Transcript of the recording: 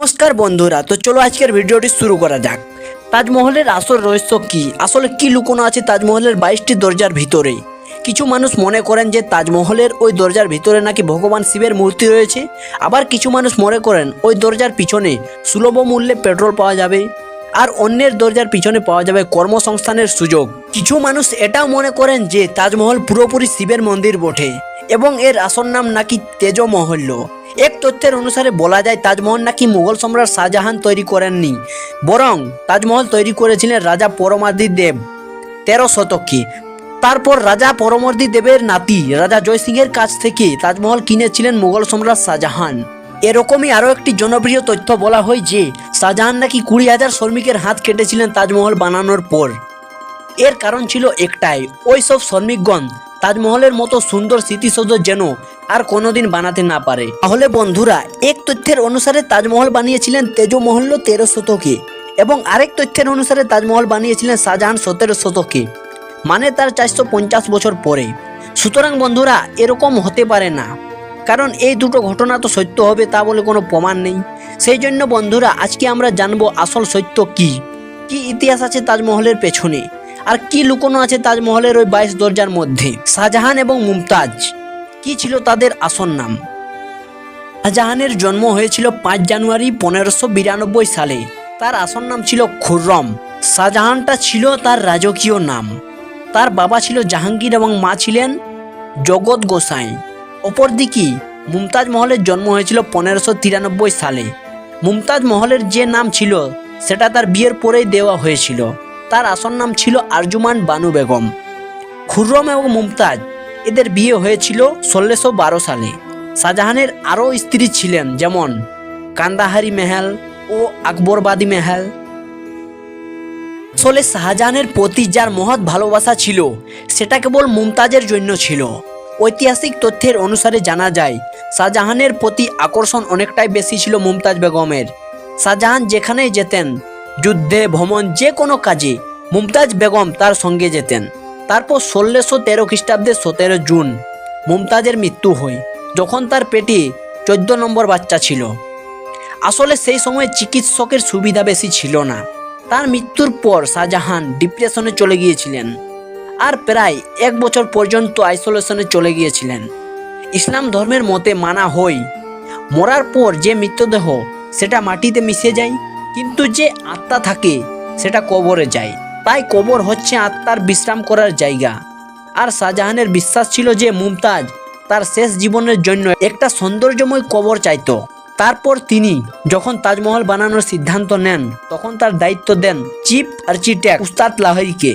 নমস্কার বন্ধুরা, তো চলো আজকের ভিডিওটি শুরু করা যাক। তাজমহলের আসল রহস্য কি? আসলে কি লুকোনো আছে তাজমহলের বাইশটি দরজার ভিতরে কিছু মানুষ মনে করেন যে তাজমহলের ওই দরজার ভিতরে নাকি ভগবান শিবের মূর্তি রয়েছে। আবার কিছু মানুষ মনে করেন ওই দরজার পিছনে সুলভ মূল্যে পেট্রোল পাওয়া যাবে আর অন্যের দরজার পিছনে পাওয়া যাবে কর্মসংস্থানের সুযোগ। কিছু মানুষ এটাও মনে করেন যে তাজমহল পুরোপুরি শিবের মন্দির বটে এবং এর আসল নাম নাকি তেজমহল্য এক তথ্যের অনুসারে বলা যায়, তাজমহল নাকি মুঘল সম্রাট শাহজাহান তৈরি করেননি, বরং তাজমহল তৈরি করেছিলেন রাজা পরমাদি দেব তেরো শতকে। তারপর রাজা পরমর্দি দেবের নাতি রাজা জয়সিংহের কাছ থেকে তাজমহল কিনেছিলেন মুঘল সম্রাট শাহজাহান। এরকমই আরও একটি জনপ্রিয় তথ্য বলা হয় যে, শাহজাহান নাকি কুড়ি হাজার শ্রমিকের হাত কেটেছিলেন তাজমহল বানানোর পর। এর কারণ ছিল একটাই ওই সব শ্রমিকগণ তাজমহলের মতো সুন্দর স্মৃতিসৌধ যেন আর কোনোদিন বানাতে না পারে। তাহলে বন্ধুরা, এক তথ্যের অনুসারে তাজমহল বানিয়েছিলেন তেজমহল্য তেরো শতকে এবং আরেক তথ্যের অনুসারে তাজমহল বানিয়েছিলেন শাহজাহান সতেরো শতকে। মানে তার চারশো পঞ্চাশ বছর পরে। সুতরাং বন্ধুরা, এরকম হতে পারে না। কারণ এই দুটো ঘটনা তো সত্য হবে তা বলে কোনো প্রমাণ নেই। সেই জন্য বন্ধুরা, আজকে আমরা জানব আসল সত্য কি? কি ইতিহাস আছে তাজমহলের পেছনে? আর কি লুকোনো আছে তাজমহলের ওই বাইশ দরজার মধ্যে? শাহজাহান এবং মুমতাজ। কি ছিল তাদের আসল নাম? শাহজাহানের জন্ম হয়েছিল পাঁচ জানুয়ারি পনেরোশো বিরানব্বই সালে। তার আসল নাম ছিল খুররম। শাহজাহানটা ছিল তার রাজকীয় নাম। তার বাবা ছিল জাহাঙ্গীর এবং মা ছিলেন জগৎ গোসাই। অপরদিকে মুমতাজ মহলের জন্ম হয়েছিল পনেরোশো তিরানব্বই সালে। মুমতাজ মহলের যে নাম ছিল, সেটা তার বিয়ের পরেই দেওয়া হয়েছিল। তার আসল নাম ছিল আরজুমান বানু বেগম। খুররম এবং মুমতাজ এদের বিয়ে হয়েছিল ষোলোশো বারো সালে। শাহজাহানের আরও স্ত্রী ছিলেন যেমন কান্দাহারি মেহেল ও আকবরবাদী মেহেল। আসলে শাহজাহানের প্রতি যার মহৎ ভালোবাসা ছিল, সেটা কেবল মুমতাজের জন্য ছিল। ঐতিহাসিক তথ্যের অনুসারে জানা যায়, শাহজাহানের প্রতি আকর্ষণ অনেকটাই বেশি ছিল মুমতাজ বেগমের। শাহজাহান যেখানেই যেতেন, যুদ্ধে, ভ্রমণ, যে কোনো কাজে মুমতাজ বেগম তার সঙ্গে যেতেন। তারপর ষোলোশো তেরো খ্রিস্টাব্দে সতেরো জুন মুমতাজের মৃত্যু হয়, যখন তার পেটে চোদ্দ নম্বর বাচ্চা ছিল। আসলে সেই সময় চিকিৎসকের সুবিধা বেশি ছিল না। তার মৃত্যুর পর শাহজাহান ডিপ্রেশনে চলে গিয়েছিলেন আর প্রায় এক বছর পর্যন্ত আইসোলেশনে চলে গিয়েছিলেন। ইসলাম ধর্মের মতে মানা হয়, মরার পর যে মৃতদেহ সেটা মাটিতে মিশে যায়, কিন্তু যে আত্মা থাকে সেটা কবরে যায়। তাই কবর হচ্ছে আত্মার বিশ্রাম করার জায়গা। আর শাহজাহানের বিশ্বাস ছিল যে মুমতাজ তার শেষ জীবনের জন্য একটা সৌন্দর্যময় কবর চাইত। তারপর তিনি যখন তাজমহল বানানোর সিদ্ধান্ত নেন, তখন তার দায়িত্ব দেন চিফ আর্চিটেক্ট উস্তাদ লাহরিকে